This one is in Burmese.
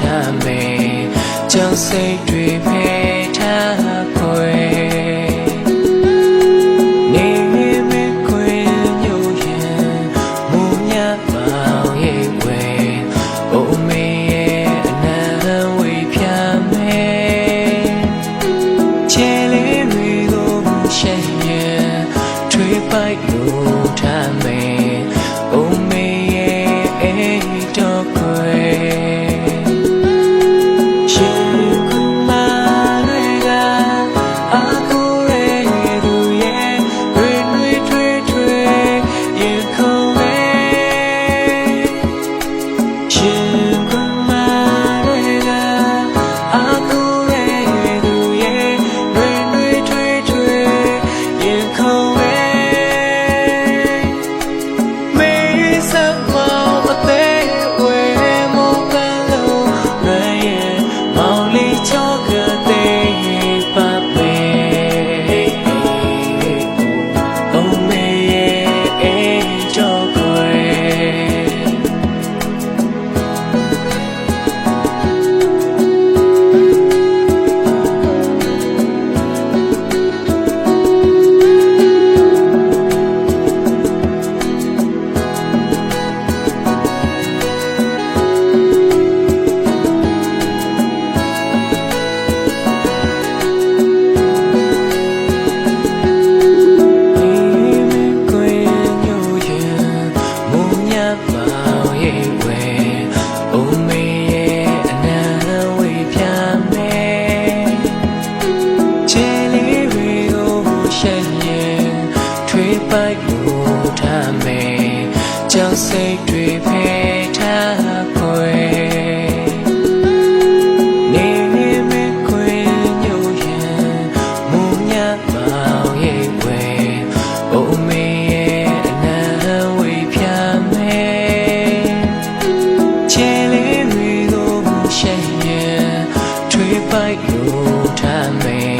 ထားမယ်ကြောင်စိတ်တွေဖဲ 白骨他美，将谁追陪？Fight your time.